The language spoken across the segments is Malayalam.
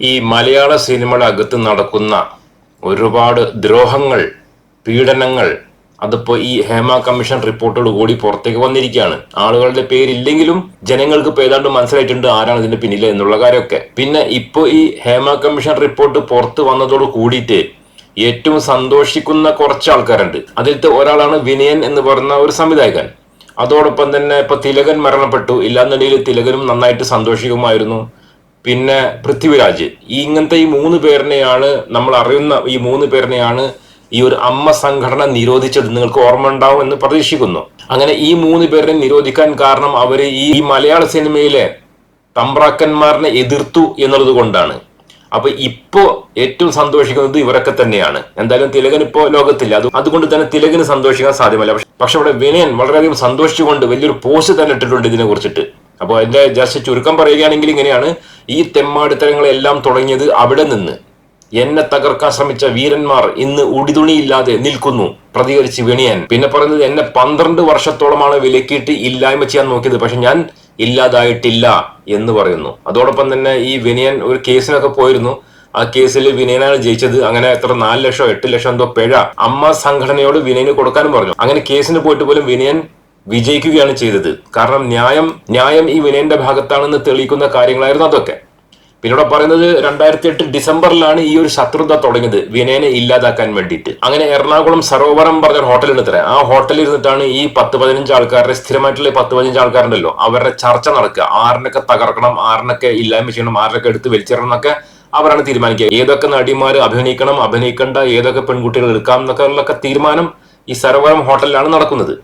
ഈ മലയാള സിനിമയുടെ അകത്ത് നടക്കുന്ന ഒരുപാട് ദ്രോഹങ്ങൾ പീഡനങ്ങൾ അതിപ്പോ ഈ ഹേമ കമ്മീഷൻ റിപ്പോർട്ടോട് കൂടി പുറത്തേക്ക് വന്നിരിക്കുകയാണ്. ആളുകളുടെ പേരില്ലെങ്കിലും ജനങ്ങൾക്ക് ഇപ്പൊ ഏതാണ്ട് മനസ്സിലായിട്ടുണ്ട് ആരാണ് ഇതിന്റെ പിന്നിൽ എന്നുള്ള കാര്യമൊക്കെ. പിന്നെ ഇപ്പൊ ഈ ഹേമ കമ്മീഷൻ റിപ്പോർട്ട് പുറത്ത് വന്നതോട് കൂടിയിട്ട് ഏറ്റവും സന്തോഷിക്കുന്ന കുറച്ച് ആൾക്കാരുണ്ട് അതിലത്തെ ഒരാളാണ് വിനയൻ എന്ന് പറയുന്ന ഒരു സംവിധായകൻ. അതോടൊപ്പം തന്നെ ഇപ്പൊ തിലകൻ മരണപ്പെട്ടു. ഇല്ലാന്നുണ്ടെങ്കിൽ തിലകനും നന്നായിട്ട് സന്തോഷിക്കുമായിരുന്നു. പിന്നെ പൃഥ്വിരാജ്. ഈ ഇങ്ങനത്തെ ഈ മൂന്ന് പേരിനെയാണ് നമ്മൾ അറിയുന്ന ഈ മൂന്ന് പേരിനെയാണ് ഈ ഒരു അമ്മ സംഘടന നിരോധിച്ചത്. നിങ്ങൾക്ക് ഓർമ്മ ഉണ്ടാവും എന്ന് പ്രതീക്ഷിക്കുന്നു. അങ്ങനെ ഈ മൂന്ന് പേരെ നിരോധിക്കാൻ കാരണം അവർ ഈ ഈ മലയാള സിനിമയിലെ തമ്പ്രാക്കന്മാരനെ എതിർത്തു എന്നുള്ളത് കൊണ്ടാണ്. അപ്പൊ ഇപ്പോ ഏറ്റവും സന്തോഷിക്കുന്നത് ഇവരൊക്കെ തന്നെയാണ്. എന്തായാലും തിലകൻ ഇപ്പോ ലോകത്തില്ല. അത് അതുകൊണ്ട് തന്നെ തിലകന് സന്തോഷിക്കാൻ സാധ്യമല്ല. പക്ഷെ പക്ഷെ അവിടെ വിനയൻ വളരെയധികം സന്തോഷിച്ചുകൊണ്ട് വലിയൊരു പോസ്റ്റ് തന്നെ ഇട്ടിട്ടുണ്ട് ഇതിനെ കുറിച്ചിട്ട്. അപ്പോൾ അതിന്റെ ജസ്റ്റ് ചുരുക്കം പറയുകയാണെങ്കിൽ ഇങ്ങനെയാണ് ഈ തെമ്മാടിത്തരങ്ങളെല്ലാം തുടങ്ങിയത് അവിടെ നിന്ന്. എന്നെ തകർക്കാൻ ശ്രമിച്ച വീരന്മാർ ഇന്ന് ഉടിതുണിയില്ലാതെ നിൽക്കുന്നു പ്രതികരിച്ച് വിണിയൻ. പിന്നെ പറയുന്നത് എന്നെ പന്ത്രണ്ട് വർഷത്തോളമാണ് വിലക്കിയിട്ട് ഇല്ലായ്മ ചെയ്യാൻ നോക്കിയത് പക്ഷെ ഞാൻ ഇല്ലാതായിട്ടില്ല എന്ന് പറയുന്നു. അതോടൊപ്പം തന്നെ ഈ വിനയൻ ഒരു കേസിനൊക്കെ പോയിരുന്നു. ആ കേസിൽ വിനയനാണ് ജയിച്ചത്. അങ്ങനെ എത്ര നാല് ലക്ഷം എട്ട് ലക്ഷം എന്തോ പിഴ അമ്മ സംഘടനയോട് വിനയന് കൊടുക്കാനും പറഞ്ഞു. അങ്ങനെ കേസിന് പോയിട്ട് പോലും വിനയൻ വിജയിക്കുകയാണ് ചെയ്തത്. കാരണം ന്യായം ന്യായം ഈ വിനയന്റെ ഭാഗത്താണെന്ന് തെളിയിക്കുന്ന കാര്യങ്ങളായിരുന്നു അതൊക്കെ. പിന്നീട് പറയുന്നത് രണ്ടായിരത്തി എട്ട് ഡിസംബറിലാണ് ഈ ഒരു ശത്രുത തുടങ്ങിയത്. വിനയനെ ഇല്ലാതാക്കാൻ വേണ്ടിയിട്ട്. അങ്ങനെ എറണാകുളം സരോവരം പറഞ്ഞ ഹോട്ടലിൽ തരാം ആ ഹോട്ടലിൽ ഇരുന്നിട്ടാണ് ഈ പത്ത് പതിനഞ്ച് ആൾക്കാരുടെ സ്ഥിരമായിട്ടുള്ള പത്ത് പതിനഞ്ച് ആൾക്കാരുണ്ടല്ലോ. അവരുടെ ചർച്ച നടക്കുക. ആറിനൊക്കെ തകർക്കണം ആറിനൊക്കെ ഇല്ലായ്മ ചെയ്യണം ആറിനൊക്കെ എടുത്ത് വലിച്ചെറണം എന്നൊക്കെ അവരാണ് തീരുമാനിക്കുക. ഏതൊക്കെ നടിമാർ അഭിനയിക്കണം അഭിനയിക്കേണ്ട ഏതൊക്കെ പെൺകുട്ടികൾ എടുക്കാം എന്നൊക്കെ ഉള്ളൊക്കെ തീരുമാനം ഈ സരോവരം ഹോട്ടലിലാണ് നടക്കുന്നത്.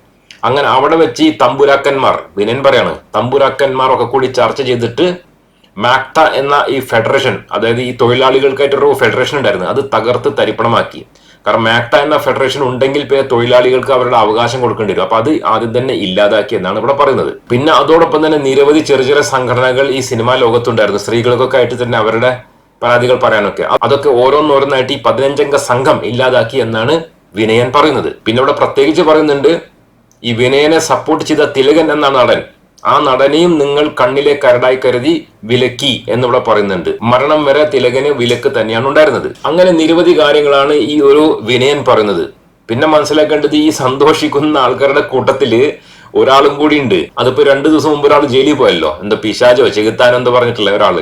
അങ്ങനെ അവിടെ വെച്ച് ഈ തമ്പുരാക്കന്മാർ വിനയൻ പറയാണ് തമ്പുരാക്കന്മാർ ഒക്കെ കൂടി ചർച്ച ചെയ്തിട്ട് മാക്ത എന്ന ഈ ഫെഡറേഷൻ അതായത് ഈ തൊഴിലാളികൾക്കായിട്ടൊരു ഫെഡറേഷൻ ഉണ്ടായിരുന്നു അത് തകർത്ത് തരിപ്പണമാക്കി. കാരണം മാക്ത എന്ന ഫെഡറേഷൻ ഉണ്ടെങ്കിൽ പിന്നെ തൊഴിലാളികൾക്ക് അവരുടെ അവകാശം കൊടുക്കേണ്ടി വരും. അപ്പൊ അത് ആദ്യം തന്നെ ഇല്ലാതാക്കി എന്നാണ് ഇവിടെ പറയുന്നത്. പിന്നെ അതോടൊപ്പം തന്നെ നിരവധി ചെറിയ ചെറിയ സംഘടനകൾ ഈ സിനിമാ ലോകത്തുണ്ടായിരുന്നു. സ്ത്രീകൾക്കൊക്കെ ആയിട്ട് തന്നെ അവരുടെ പരാതികൾ പറയാനൊക്കെ. അതൊക്കെ ഓരോന്നോരോന്നായിട്ട് ഈ പതിനഞ്ചംഗ സംഘം ഇല്ലാതാക്കി എന്നാണ് വിനയൻ പറയുന്നത്. പിന്നെ ഇവിടെ പ്രത്യേകിച്ച് പറയുന്നുണ്ട് ഈ വിനയനെ സപ്പോർട്ട് ചെയ്ത തിലകൻ എന്ന നടൻ. ആ നടനെയും നിങ്ങൾ കണ്ണിലെ കരടായി കരുതി വിലക്കി എന്നിവിടെ പറയുന്നുണ്ട്. മരണം വരെ തിലകന് വിലക്ക് തന്നെയാണ് ഉണ്ടായിരുന്നത്. അങ്ങനെ നിരവധി കാര്യങ്ങളാണ് ഈ ഒരു വിനയൻ പറയുന്നത്. പിന്നെ മനസ്സിലാക്കേണ്ടത് ഈ സന്തോഷിക്കുന്ന ആൾക്കാരുടെ കൂട്ടത്തിൽ ഒരാളും കൂടി ഉണ്ട്. അതിപ്പോ രണ്ടു ദിവസം മുമ്പ് ഒരാൾ ജയിലിൽ പോയല്ലോ. എന്താ പിശാചോ ചെകുത്താനോ എന്തോ പറഞ്ഞിട്ടില്ല ഒരാൾ.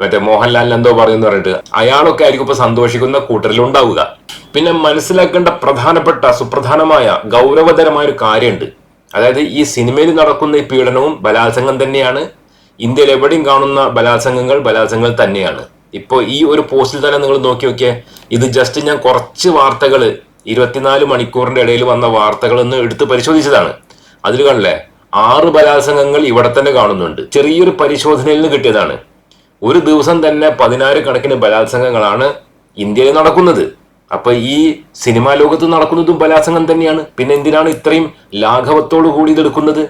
മറ്റേ മോഹൻലാലിന് എന്തോ പറയുന്ന പറഞ്ഞിട്ട് അയാളൊക്കെ ആയിരിക്കും ഇപ്പൊ സന്തോഷിക്കുന്ന കൂട്ടരിൽ ഉണ്ടാവുക പിന്നെ മനസ്സിലാക്കേണ്ട പ്രധാനപ്പെട്ട സുപ്രധാനമായ ഗൗരവതരമായ ഒരു കാര്യമുണ്ട്. അതായത് ഈ സിനിമയിൽ നടക്കുന്ന ഈ പീഡനവും ബലാത്സംഗം തന്നെയാണ്. ഇന്ത്യയിൽ എവിടെയും കാണുന്ന ബലാത്സംഗങ്ങൾ ബലാത്സംഗങ്ങൾ തന്നെയാണ്. ഇപ്പോൾ ഈ ഒരു പോസ്റ്റിൽ തന്നെ നിങ്ങൾ നോക്കി നോക്കിയേ ഇത് ജസ്റ്റ് ഞാൻ കുറച്ച് വാർത്തകൾ ഇരുപത്തിനാല് മണിക്കൂറിന്റെ ഇടയിൽ വന്ന വാർത്തകൾ ഒന്ന് എടുത്ത് പരിശോധിച്ചതാണ്. അതിൽ കണ്ടല്ലേ ആറ് ബലാത്സംഗങ്ങൾ ഇവിടെ തന്നെ കാണുന്നുണ്ട്. ചെറിയൊരു പരിശോധനയിൽ നിന്ന് കിട്ടിയതാണ്. ഒരു ദിവസം തന്നെ പതിനാറ് കണക്കിന് ബലാത്സംഗങ്ങളാണ് ഇന്ത്യയിൽ നടക്കുന്നത്. അപ്പൊ ഈ സിനിമാ ലോകത്ത് നടക്കുന്നതും ബലാത്സംഗം തന്നെയാണ്. പിന്നെ എന്തിനാണ് ഇത്രയും ലാഘവത്തോടു കൂടി ഇതെടുക്കുന്നത്?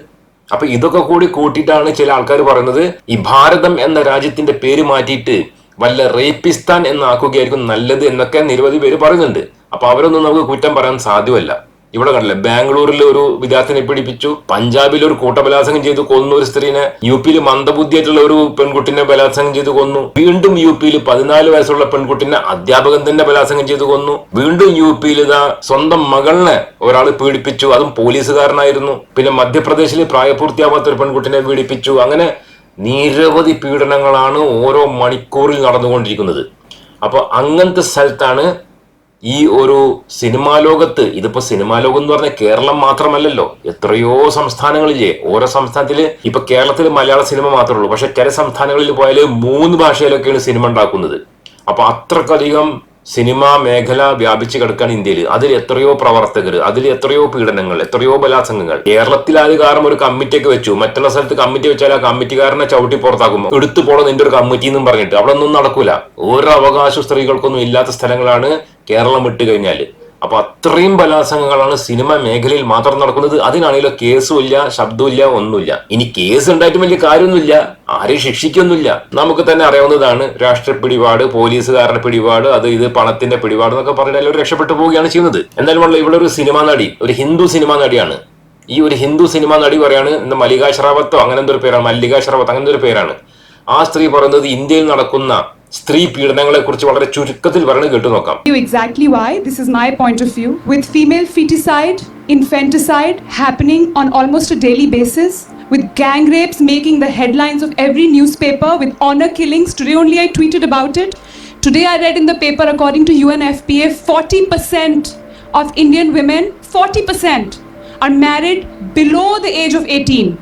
അപ്പൊ ഇതൊക്കെ കൂടി കൂട്ടിയിട്ടാണ് ചില ആൾക്കാർ പറയുന്നത് ഈ ഭാരതം എന്ന രാജ്യത്തിന്റെ പേര് മാറ്റിയിട്ട് വല്ല റേപ്പിസ്ഥാൻ എന്നാക്കുകയായിരിക്കും നല്ലത് എന്നൊക്കെ നിരവധി പേര് പറയുന്നുണ്ട്. അപ്പൊ അവരൊന്നും നമുക്ക് കുറ്റം പറയാൻ സാധ്യമല്ല. ഇവിടെ കണ്ടില്ലേ ബാംഗ്ലൂരിൽ ഒരു വിദ്യാർത്ഥിനെ പീഡിപ്പിച്ചു പഞ്ചാബിൽ ഒരു കൂട്ടബലാത്സംഗം ചെയ്തു കൊന്നു ഒരു സ്ത്രീനെ യു പിയിൽ മന്ദബുദ്ധിയായിട്ടുള്ള ഒരു പെൺകുട്ടിനെ ബലാത്സംഗം ചെയ്തു കൊന്നു. വീണ്ടും യു പിയിൽ പതിനാല് വയസ്സുള്ള പെൺകുട്ടിനെ അധ്യാപകൻ തന്നെ ബലാത്സംഗം ചെയ്തു കൊന്നു. വീണ്ടും യു പിയിൽ ഇതാ സ്വന്തം മകളിനെ ഒരാൾ പീഡിപ്പിച്ചു അതും പോലീസുകാരനായിരുന്നു. പിന്നെ മധ്യപ്രദേശിൽ പ്രായപൂർത്തിയാവാത്ത ഒരു പെൺകുട്ടിനെ പീഡിപ്പിച്ചു. അങ്ങനെ നിരവധി പീഡനങ്ങളാണ് ഓരോ മണിക്കൂറിൽ നടന്നുകൊണ്ടിരിക്കുന്നത്. അപ്പോൾ അങ്ങനത്തെ സ്ഥലത്താണ് ഈ ഒരു സിനിമാ ലോകത്ത് ഇതിപ്പോ സിനിമാ ലോകം എന്ന് പറഞ്ഞാൽ കേരളം മാത്രമല്ലല്ലോ. എത്രയോ സംസ്ഥാനങ്ങളില്ലേ. ഓരോ സംസ്ഥാനത്തിൽ ഇപ്പൊ കേരളത്തിൽ മലയാള സിനിമ മാത്രമേ ഉള്ളൂ. പക്ഷെ ചില സംസ്ഥാനങ്ങളിൽ പോയാൽ മൂന്ന് ഭാഷയിലൊക്കെയാണ് സിനിമ ഉണ്ടാക്കുന്നത്. അപ്പൊ അത്രക്കധികം സിനിമാ മേഖല വ്യാപിച്ചു കിടക്കുകയാണ് ഇന്ത്യയിൽ അതിൽ എത്രയോ പ്രവർത്തകർ അതിൽ എത്രയോ പീഡനങ്ങൾ എത്രയോ ബലാത്സംഗങ്ങൾ. കേരളത്തിൽ ആദ്യ കാരണം ഒരു കമ്മിറ്റിയൊക്കെ വെച്ചു? മറ്റുള്ള സ്ഥലത്ത് കമ്മിറ്റി വെച്ചാൽ ആ കമ്മിറ്റിക്കാരനെ ചവിട്ടി പുറത്താക്കും. എടുത്തു പോകണം നിന്റെ ഒരു കമ്മിറ്റി എന്നും പറഞ്ഞിട്ട്. അവിടെ ഒന്നും നടക്കൂല. ഒരു അവകാശ സ്ത്രീകൾക്കൊന്നും ഇല്ലാത്ത സ്ഥലങ്ങളാണ് കേരളം വിട്ട് കഴിഞ്ഞാൽ. അപ്പൊ അത്രയും ബലാത്സംഗങ്ങളാണ് സിനിമ മേഖലയിൽ മാത്രം നടക്കുന്നത്. അതിനാണെങ്കിലോ കേസും ഇല്ല ശബ്ദവും ഒന്നുമില്ല. ഇനി കേസ് ഉണ്ടായിട്ടും വലിയ കാര്യമൊന്നുമില്ല. ആരെയും ശിക്ഷിക്കൊന്നുമില്ല. നമുക്ക് തന്നെ അറിയാവുന്നതാണ് രാഷ്ട്രീയ പിടിപാട് പോലീസുകാരുടെ പിടിപാട് അത് ഇത് പണത്തിന്റെ പിടിപാട് എന്നൊക്കെ പറഞ്ഞാൽ എല്ലാവരും രക്ഷപ്പെട്ടു പോവുകയാണ് ചെയ്യുന്നത്. എന്തായാലും ഇവിടെ ഒരു സിനിമാ നടി ഒരു ഹിന്ദു സിനിമാ നടിയാണ്. ഈ ഒരു ഹിന്ദു സിനിമാ നടി പറയാണ് ഇന്ന് മല്ലിക ഷറാവത്തോ അങ്ങനെ എന്തൊരു പേരാണ്? മല്ലിക ഷറാവത്ത് അങ്ങനെ ഒരു പേരാണ്? ആ സ്ത്രീ പറയുന്നത് ഇന്ത്യയിൽ നടക്കുന്ന സ്ത്രീ പീഡനങ്ങളെ കുറിച്ച് വളരെ ചുരുക്കത്തിൽ പറയുന്നത് കേട്ടു നോക്കാം you exactly why this is my point of view with female feticide infanticide happening on almost a daily basis with gang rapes making the headlines of every newspaper with honor killings today only i tweeted about it today i read in the paper according to unfpa 40% of indian women 40% are married below the age of 18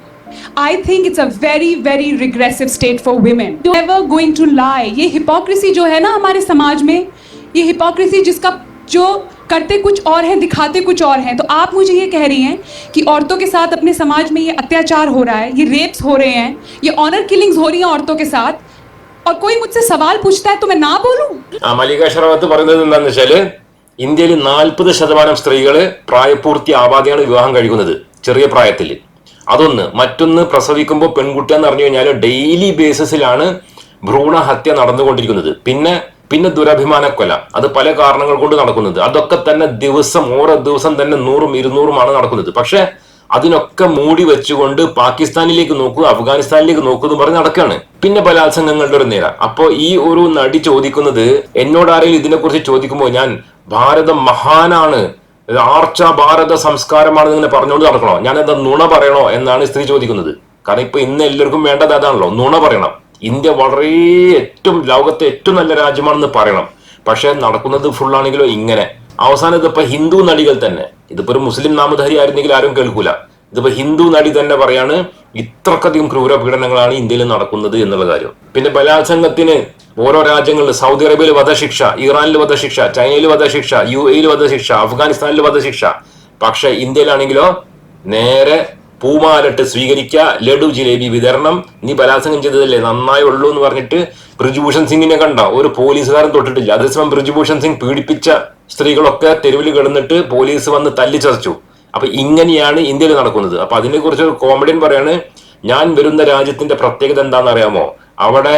I think it's a very very regressive state for women. Never going to lie. ये hypocrisy जो है ना हमारे समाज में ये hypocrisy जिसका जो करते कुछ और हैं दिखाते कुछ और हैं तो आप मुझे ये कह रही हैं कि औरतों के साथ अपने समाज में ये अत्याचार हो रहा है ये रेप्स हो रहे हैं ये ऑनर किलिंग्स हो रही हैं औरतों के साथ और कोई मुझसे सवाल पूछता है तो मैं ना बोलूं ആ മല്ലിക ഷറവത്ത് പറയുന്നത് എന്താണെന്ന് വെച്ചാല് ഇന്ത്യയിൽ നാൽപ്പത് ശതമാനം സ്ത്രീകള് പ്രായപൂർത്തി ആവാതെയാണ് വിവാഹം കഴിക്കുന്നത് ചെറിയ പ്രായത്തിൽ അതൊന്ന്. മറ്റൊന്ന് പ്രസവിക്കുമ്പോൾ പെൺകുട്ടി എന്ന് പറഞ്ഞു കഴിഞ്ഞാൽ ഡെയിലി ബേസിസിലാണ് ഭ്രൂണഹത്യ നടന്നുകൊണ്ടിരിക്കുന്നത്. പിന്നെ പിന്നെ ദുരഭിമാന കൊല. അത് പല കാരണങ്ങൾ കൊണ്ട് നടക്കുന്നത്. അതൊക്കെ തന്നെ ദിവസം ഓരോ ദിവസം തന്നെ നൂറും ഇരുന്നൂറുമാണ് നടക്കുന്നത്. പക്ഷേ അതിനൊക്കെ മൂടി വെച്ചുകൊണ്ട് പാകിസ്ഥാനിലേക്ക് നോക്കുക അഫ്ഗാനിസ്ഥാനിലേക്ക് നോക്കൂ എന്ന് പറഞ്ഞ് നടക്കുകയാണ്. പിന്നെ ബലാത്സംഗങ്ങളുടെ ഒരു നിര. അപ്പോൾ ഈ ഒരു നടി ചോദിക്കുന്നത് എന്നോട് ആരെങ്കിലും ഇതിനെക്കുറിച്ച് ചോദിക്കുമ്പോൾ ഞാൻ ഭാരതം മഹാനാണ് ആർച്ച ഭാരത സംസ്കാരമാണ് ഇങ്ങനെ പറഞ്ഞുകൊണ്ട് നടക്കണോ? ഞാൻ എന്താ നുണ പറയണോ എന്നാണ് സ്ത്രീ ചോദിക്കുന്നത്. കാരണം ഇപ്പൊ ഇന്ന് എല്ലാവർക്കും വേണ്ടത് അതാണല്ലോ നുണ പറയണം. ഇന്ത്യ വളരെ ഏറ്റവും ലോകത്തെ ഏറ്റവും നല്ല രാജ്യമാണെന്ന് പറയണം. പക്ഷെ നടക്കുന്നത് ഫുള്ളാണെങ്കിലോ ഇങ്ങനെ. അവസാനം ഇതിപ്പോ ഹിന്ദു നടികൾ തന്നെ. ഇതിപ്പോ ഒരു മുസ്ലിം നാമധാരി ആയിരുന്നെങ്കിൽ ആരും കേൾക്കൂല. ഇതിപ്പോ ഹിന്ദു നടി തന്നെ പറയാണ് ഇത്രക്കധികം ക്രൂര പീഡനങ്ങളാണ് ഇന്ത്യയിൽ നടക്കുന്നത് എന്നുള്ള കാര്യം. പിന്നെ ബലാത്സംഗത്തിന് ഓരോ രാജ്യങ്ങളിൽ സൗദി അറേബ്യയിൽ വധശിക്ഷ ഇറാനിൽ വധശിക്ഷ ചൈനയിൽ വധശിക്ഷ യു എയിൽ വധശിക്ഷ അഫ്ഗാനിസ്ഥാനിൽ വധശിക്ഷ. പക്ഷെ ഇന്ത്യയിലാണെങ്കിലോ നേരെ പൂമാലട്ട് സ്വീകരിക്കുക ലഡു ജിലേബി വിതരണം നീ ബലാത്സംഗം ചെയ്തതല്ലേ നന്നായി ഉള്ളൂ എന്ന് പറഞ്ഞിട്ട് ബ്രിജുഭൂഷൺ സിംഗിനെ കണ്ട ഒരു പോലീസുകാരൻ തൊട്ടിട്ടില്ല. അതേസമയം ബ്രിജുഭൂഷൺ സിംഗ് പീഡിപ്പിച്ച സ്ത്രീകളൊക്കെ തെരുവിൽ കിടന്നിട്ട് പോലീസ് വന്ന് തല്ലിച്ചതച്ചു. അപ്പൊ ഇങ്ങനെയാണ് ഇന്ത്യയിൽ നടക്കുന്നത്. അപ്പൊ അതിനെക്കുറിച്ച് ഒരു കോമഡിയൻ പറയാണ് ഞാൻ വരുന്ന രാജ്യത്തിന്റെ പ്രത്യേകത എന്താണെന്ന് അറിയാമോ? അവിടെ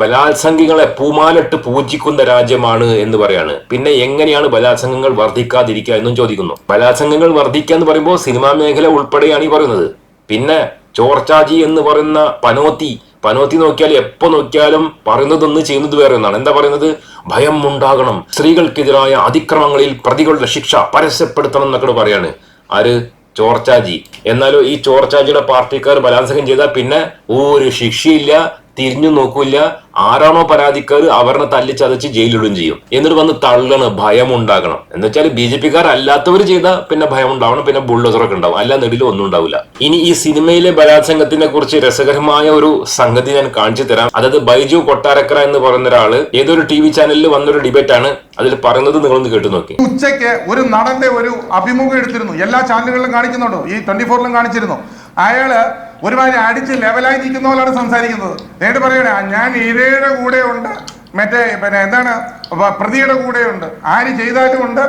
ബലാത്സംഗികളെ പൂമാലിട്ട് പൂജിക്കുന്ന രാജ്യമാണ് എന്ന് പറയാണ്. പിന്നെ എങ്ങനെയാണ് ബലാത്സംഗങ്ങൾ വർദ്ധിക്കാതിരിക്കുക എന്നും ചോദിക്കുന്നു. ബലാത്സംഗങ്ങൾ വർദ്ധിക്കുക എന്ന് പറയുമ്പോൾ സിനിമാ മേഖല ഉൾപ്പെടെയാണ് ഈ പറയുന്നത്. പിന്നെ ചോർച്ചാജി എന്ന് പറയുന്ന പനോത്തി പനോത്തി നോക്കിയാൽ എപ്പോ നോക്കിയാലും പറയുന്നതൊന്ന് ചെയ്യുന്നത് വേറെ ഒന്നാണ്. എന്താ പറയുന്നത്? ഭയം ഉണ്ടാകണം. സ്ത്രീകൾക്കെതിരായ അതിക്രമങ്ങളിൽ പ്രതികളുടെ ശിക്ഷ പരസ്യപ്പെടുത്തണം എന്നൊക്കെ പറയാണ്. ആര്? ചോർച്ചാജി. എന്നാലോ ഈ ചോർച്ചാജിയുടെ പാർട്ടിക്കാർ ബലാത്സംഗം ചെയ്താൽ പിന്നെ ഒരു ശിക്ഷയില്ല തിരിഞ്ഞു നോക്കൂല ആരാണോ പരാതിക്കാർ അവരെ തല്ലി ചതച്ച് ജയിലിടും ചെയ്യും. എന്നിട്ട് വന്ന് തള്ളണ് ഭയം ഉണ്ടാകണം എന്ന് വെച്ചാൽ ബി ജെ പിക്കാർ അല്ലാത്തവർ ചെയ്താൽ പിന്നെ ഭയം ഉണ്ടാവണം പിന്നെ ബുള്ളസറൊക്കെ ഉണ്ടാവും. അല്ല നെടിലും ഒന്നും ഉണ്ടാവില്ല. ഇനി ഈ സിനിമയിലെ ബലാത്സംഗത്തിനെ കുറിച്ച് രസകരമായ ഒരു സംഗതി ഞാൻ കാണിച്ചു തരാം. അതായത് ബൈജു കൊട്ടാരക്കര എന്ന് പറയുന്ന ഒരാൾ ഏതൊരു ടി വി ചാനലിൽ വന്നൊരു ഡിബേറ്റ് ആണ് അതിൽ പറയുന്നത് നിങ്ങളൊന്ന് കേട്ടു നോക്കി. ഉച്ചയ്ക്ക് ഒരു നടന്റെ ഒരു അഭിമുഖം എടുത്തിരുന്നു. എല്ലാ ചാനലുകളിലും കാണിക്കുന്നുണ്ടോ. ഈ ട്വന്റി ഫോറിലും കാണിച്ചിരുന്നു. അയാൾ ഒരുമാതിരി അടിച്ച് ലെവലായി നിൽക്കുന്ന പോലാണ് സംസാരിക്കുന്നത്. നേരിട്ട് പറയണേ ഞാൻ ഇരയുടെ കൂടെ ഉണ്ട് മറ്റേ പിന്നെ എന്താണ് പ്രതിയുടെ ഉണ്ട് ആര് ചെയ്താലും ഉണ്ട്.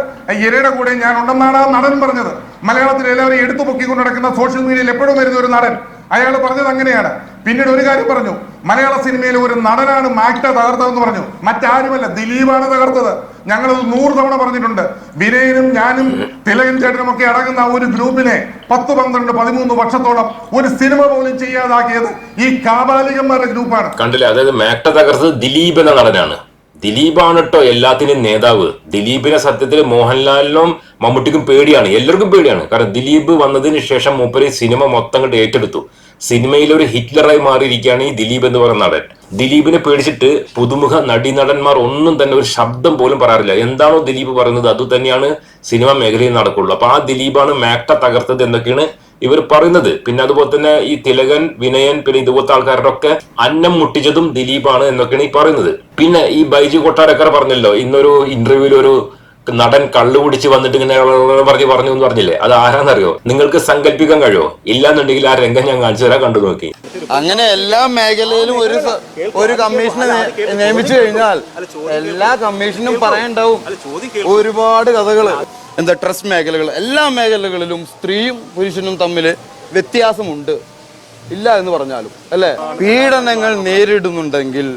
ഇരയുടെ കൂടെ ഞാൻ ഉണ്ടെന്നാണ് ആ നടൻ പറഞ്ഞത്. മലയാളത്തിൽ എല്ലാവരും എടുത്തു പൊക്കിക്കൊണ്ട് നടക്കുന്ന സോഷ്യൽ മീഡിയയിൽ എപ്പോഴും വരുന്ന ഒരു നടൻ. അയാൾ പറഞ്ഞത് അങ്ങനെയാണ്. പിന്നീട് ഒരു കാര്യം പറഞ്ഞു. മലയാള സിനിമയിൽ ഒരു നടനാണ് മാക്ട തകർത്തതെന്ന് പറഞ്ഞു. മറ്റാരുമല്ല ദിലീപാണ് തകർത്തത്. ഞങ്ങളത് നൂറ് തവണ പറഞ്ഞിട്ടുണ്ട്. വിനയനും ഞാനും തിലകൻ ചേട്ടനും ഒക്കെ അടങ്ങുന്ന ഒരു ഗ്രൂപ്പിനെ പത്ത് പന്ത്രണ്ട് പതിമൂന്ന് വർഷത്തോളം ഒരു സിനിമ പോലും ചെയ്യാതാക്കിയത് ഈ കാബാലികന്മാരുടെ ഗ്രൂപ്പാണ്. കണ്ടില്ലേ? അതായത് മേട്ട തകർത്തത് ദിലീപ് എന്ന നടനാണ്. ദിലീപാണ് കേട്ടോ എല്ലാത്തിനും നേതാവ്. ദിലീപിനെ സത്യത്തിൽ മോഹൻലാലിനും മമ്മൂട്ടിക്കും പേടിയാണ്. എല്ലാവർക്കും പേടിയാണ്. കാരണം ദിലീപ് വന്നതിന് ശേഷം മൂപ്പര് സിനിമ മൊത്തം കണ്ട് ഏറ്റെടുത്തു. സിനിമയിൽ ഒരു ഹിറ്റ്ലറായി മാറിയിരിക്കുകയാണ് ഈ ദിലീപ് എന്ന് പറയുന്ന നടൻ. ദിലീപിനെ പേടിച്ചിട്ട് പുതുമുഖ നടീനടന്മാർ ഒന്നും തന്നെ ഒരു ശബ്ദം പോലും പറയാറില്ല. എന്താണോ ദിലീപ് പറയുന്നത് അത് തന്നെയാണ് സിനിമ മേഖലയിൽ നടക്കുള്ളൂ. അപ്പൊ ആ ദിലീപാണ് മാക്ട തകർത്തത് എന്നൊക്കെയാണ് ഇവർ പറയുന്നത്. പിന്നെ അതുപോലെ തന്നെ ഈ തിലകൻ വിനയൻ പിന്നെ ഇതുപോലത്തെ ആൾക്കാരുടെ ഒക്കെ അന്നം മുട്ടിച്ചതും ദിലീപാണ് എന്നൊക്കെയാണ് ഈ പറയുന്നത്. പിന്നെ ഈ ബൈജു കൊട്ടാരക്കർ പറഞ്ഞല്ലോ ഇന്നൊരു ഇന്റർവ്യൂവിൽ ഒരു നടൻ കള്ളു കുടിച്ച് വന്നിട്ട് ഇങ്ങനെ പറഞ്ഞ് പറഞ്ഞു എന്ന് പറഞ്ഞില്ലേ? അത് ആരാന്നറിയോ? നിങ്ങൾക്ക് സങ്കല്പിക്കാൻ കഴിയോ? ഇല്ലാന്നുണ്ടെങ്കിൽ ആ രംഗം ഞാൻ കാണിച്ചു തരാൻ കണ്ടു നോക്കി. അങ്ങനെ എല്ലാ മേഖലയിലും ഒരു ഒരു കമ്മീഷനെ നിയമിച്ചു കഴിഞ്ഞാൽ എല്ലാ കമ്മീഷനും പറയണ്ടാവും. ഒരുപാട് കഥകൾ എന്താ ട്രസ്റ്റ് മേഖലകൾ. എല്ലാ മേഖലകളിലും സ്ത്രീയും പുരുഷനും തമ്മിൽ വ്യത്യാസമുണ്ട്. ഇല്ല എന്ന് പറഞ്ഞാലും അല്ലേ? പീഡനങ്ങൾ നേരിടുന്നുണ്ടെങ്കിൽ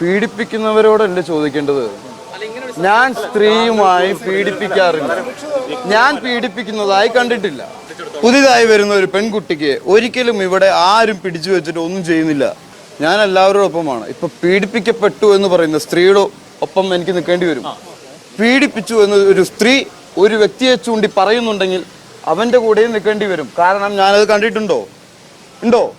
പീഡിപ്പിക്കുന്നവരോടല്ലേ ചോദിക്കേണ്ടത്? ഞാൻ സ്ത്രീയുമായി പീഡിപ്പിക്കാറില്ല. ഞാൻ പീഡിപ്പിക്കുന്നതായി കണ്ടിട്ടില്ല. പുതിയതായി വരുന്ന ഒരു പെൺകുട്ടിക്ക് ഒരിക്കലും ഇവിടെ ആരും പിടിച്ചു വെച്ചിട്ട് ഒന്നും ചെയ്യുന്നില്ല. ഞാൻ എല്ലാവരുടെ ഒപ്പമാണ്. ഇപ്പൊ പീഡിപ്പിക്കപ്പെട്ടു എന്ന് പറയുന്ന സ്ത്രീയുടെ ഒപ്പം എനിക്ക് നിൽക്കേണ്ടി വരും. പീഡിപ്പിച്ചു എന്ന് ഒരു സ്ത്രീ ഒരു വ്യക്തിയെ ചൂണ്ടി പറയുന്നുണ്ടെങ്കിൽ അവന്റെ കൂടെയും നിൽക്കേണ്ടി വരും. കാരണം ഞാനത് കണ്ടിട്ടുണ്ടോ? ഉണ്ടോ?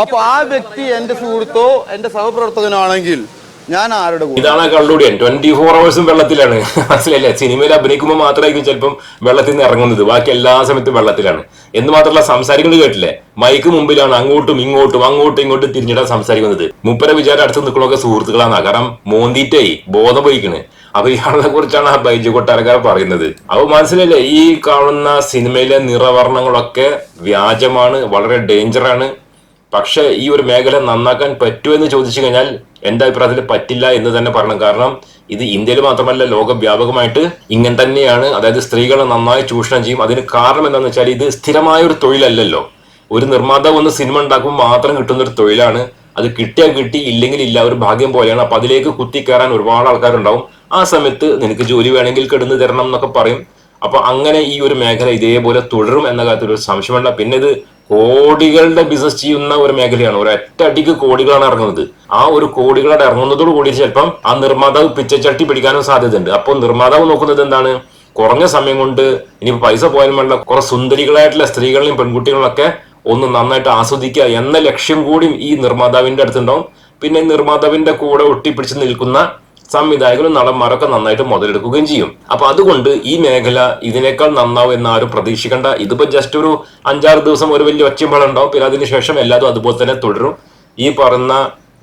അപ്പൊ ആ വ്യക്തി എന്റെ സുഹൃത്തോ എന്റെ സഹപ്രവർത്തകനാണെങ്കിൽ ഞാൻ ആരുടെ കൂടെ? ഇതാണ് കള്ളുടിയൻ ട്വന്റി ഫോർ അവേഴ്സും വെള്ളത്തിലാണ്. മനസ്സിലല്ല സിനിമയിൽ അഭിനയിക്കുമ്പോൾ മാത്രമായിരിക്കും ചിലപ്പം വെള്ളത്തിൽ നിന്ന് ഇറങ്ങുന്നത്. ബാക്കി എല്ലാ സമയത്തും വെള്ളത്തിലാണ്. എന്ന് മാത്രമല്ല സംസാരിക്കുന്നത് കേട്ടില്ലേ? മൈക്ക് മുമ്പിലാണ് അങ്ങോട്ടും ഇങ്ങോട്ടും അങ്ങോട്ടും ഇങ്ങോട്ടും തിരിഞ്ഞിടാൻ സംസാരിക്കുന്നത്. മുപ്പര വിചാരം അടുത്ത് നിൽക്കണമൊക്കെ സുഹൃത്തുക്കളാണ്. കാരണം മോന്തിട്ടേ ബോധം പോയിക്കണ് അപ്പൊ ഇയാളെ കുറിച്ചാണ് ആ ബൈജു കൊട്ടാരക്കാർ പറയുന്നത്. അപ്പൊ മനസ്സിലല്ലേ ഈ കാണുന്ന സിനിമയിലെ നിറവർണങ്ങളൊക്കെ വ്യാജമാണ് വളരെ ഡേഞ്ചറാണ് പക്ഷെ ഈ ഒരു മേഖല നന്നാക്കാൻ പറ്റുമോ എന്ന് ചോദിച്ചു കഴിഞ്ഞാൽ എന്റെ അഭിപ്രായത്തിൽ പറ്റില്ല എന്ന് തന്നെ പറയണം. കാരണം ഇത് ഇന്ത്യയിൽ മാത്രമല്ല ലോകവ്യാപകമായിട്ട് ഇങ്ങനെ തന്നെയാണ്. അതായത് സ്ത്രീകളെ നന്നായി ചൂഷണം ചെയ്യും. അതിന് കാരണം എന്താണെന്ന് വെച്ചാൽ ഇത് സ്ഥിരമായ ഒരു തൊഴിലല്ലല്ലോ. ഒരു നിർമ്മാതാവ് ഒന്ന് സിനിമ ഉണ്ടാക്കുമ്പോൾ മാത്രം കിട്ടുന്ന ഒരു തൊഴിലാണ്. അത് കിട്ടിയാൽ കിട്ടി ഇല്ലെങ്കിൽ ഇല്ല ഒരു ഭാഗ്യം പോലെയാണ്. അപ്പൊ അതിലേക്ക് കുത്തിക്കയറാൻ ഒരുപാട് ആൾക്കാരുണ്ടാവും. ആ സമയത്ത് നിനക്ക് ജോലി വേണമെങ്കിൽ കിടന്നു തരണം എന്നൊക്കെ പറയും. അപ്പൊ അങ്ങനെ ഈ ഒരു മേഖല ഇതേപോലെ തുടരും എന്ന കാര്യത്തിൽ ഒരു സംശയമുണ്ട്. പിന്നെ ഇത് കോടികളുടെ ബിസിനസ് ചെയ്യുന്ന ഒരു മേഖലയാണ്. ഒരു ഒറ്റയടിക്ക് കോടികളാണ് ഇറങ്ങുന്നത്. ആ ഒരു കോടികളുടെ ഇറങ്ങുന്നതോട് കൂടി ചിലപ്പം ആ നിർമ്മാതാവ് പിച്ചച്ചട്ടി പിടിക്കാനും സാധ്യതയുണ്ട്. അപ്പോൾ നിർമ്മാതാവ് നോക്കുന്നത് എന്താണ്? കുറഞ്ഞ സമയം കൊണ്ട് ഇനി പൈസ പോയാലും വേണ്ട കുറെ സുന്ദരികളായിട്ടുള്ള സ്ത്രീകളെയും പെൺകുട്ടികളൊക്കെ ഒന്ന് നന്നായിട്ട് ആസ്വദിക്കുക എന്ന ലക്ഷ്യം കൂടി ഈ നിർമ്മാതാവിന്റെ അടുത്തുണ്ടാവും. പിന്നെ നിർമ്മാതാവിന്റെ കൂടെ ഒട്ടിപ്പിടിച്ച് നിൽക്കുന്ന സംവിധായകരും നടന്മാരൊക്കെ നന്നായിട്ട് മുതലെടുക്കുകയും ചെയ്യും. അപ്പൊ അതുകൊണ്ട് ഈ മേഖല ഇതിനേക്കാൾ നന്നാവും എന്ന് ആരും പ്രതീക്ഷിക്കേണ്ട. ഇതിപ്പോ ജസ്റ്റ് ഒരു അഞ്ചാറ് ദിവസം ഒരു വലിയ ഒച്ചമ്പളം ഉണ്ടാവും പിന്നെ അതിനുശേഷം എല്ലാതും അതുപോലെ തന്നെ തുടരും. ഈ പറഞ്ഞ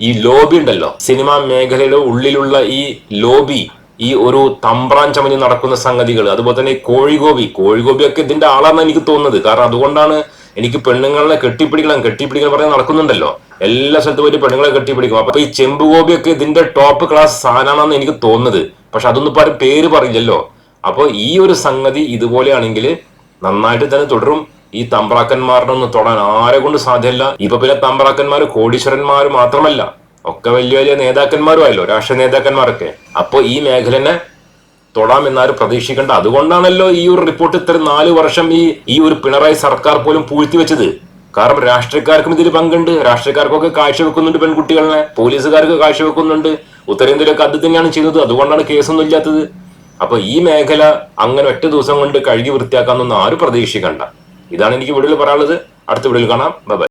ഈ ലോബി ഉണ്ടല്ലോ. സിനിമാ മേഖലയുടെ ഉള്ളിലുള്ള ഈ ലോബി ഈ ഒരു തമ്പ്രാൻ ചമഞ്ഞ് നടക്കുന്ന സംഗതികൾ അതുപോലെ തന്നെ കോഴിഗോപി. കോഴിഗോപിയൊക്കെ ഇതിന്റെ ആളാണെന്ന് എനിക്ക് തോന്നുന്നത്. കാരണം അതുകൊണ്ടാണ് എനിക്ക് പെണ്ണുങ്ങളെ കെട്ടിപ്പിടിക്കണം കെട്ടിപ്പിടിക്കണം പറഞ്ഞ് നടക്കുന്നുണ്ടല്ലോ. എല്ലാ സ്ഥലത്തും പോയിട്ട് പെണ്ണുങ്ങളെ കെട്ടിപ്പിടിക്കും. അപ്പൊ ഈ ചെമ്പുകോപിയൊക്കെ ഇതിന്റെ ടോപ്പ് ക്ലാസ് സാധനമാണെന്ന് എനിക്ക് തോന്നുന്നത്. പക്ഷെ അതൊന്നും ഇപ്പം പേര് പറയില്ലല്ലോ. അപ്പോൾ ഈ ഒരു സംഗതി ഇതുപോലെയാണെങ്കിൽ നന്നായിട്ട് തന്നെ തുടരും. ഈ തമ്പ്രാക്കന്മാരുടെ ഒന്ന് തൊടാൻ ആരെ കൊണ്ട് സാധ്യമല്ല. ഇപ്പൊ പിന്നെ തമ്പ്രാക്കന്മാര് കോടീശ്വരന്മാർ മാത്രമല്ല. ഒക്കെ വലിയ വലിയ നേതാക്കന്മാരും ആയല്ലോ രാഷ്ട്രീയ നേതാക്കന്മാരൊക്കെ. അപ്പൊ ഈ മേഖലനെ തൊടാം എന്നാരും പ്രതീക്ഷിക്കേണ്ട. അതുകൊണ്ടാണല്ലോ ഈ ഒരു റിപ്പോർട്ട് ഇത്ര നാല് വർഷം ഈ ഈ ഒരു പിണറായി സർക്കാർ പോലും പൂഴ്ത്തി വെച്ചത്. കാരണം രാഷ്ട്രീയക്കാർക്കും ഇതിൽ പങ്കുണ്ട്. രാഷ്ട്രീയക്കാർക്കൊക്കെ കാഴ്ചവെക്കുന്നുണ്ട് പെൺകുട്ടികളെ. പോലീസുകാർക്ക് കാഴ്ചവെക്കുന്നുണ്ട് ഉത്തരേന്ത്യയിലൊക്കെ അത് തന്നെയാണ് ചെയ്യുന്നത്. അതുകൊണ്ടാണ് കേസൊന്നും ഇല്ലാത്തത്. അപ്പൊ ഈ മേഖല അങ്ങനെ ഒറ്റ ദിവസം കൊണ്ട് കഴുകി വൃത്തിയാക്കാമെന്നൊന്നും ആരും പ്രതീക്ഷിക്കണ്ട. ഇതാണ് എനിക്ക് വീഡിയോയിൽ പറയാനുള്ളത്. അടുത്ത വീഡിയോയിൽ കാണാം. ബൈ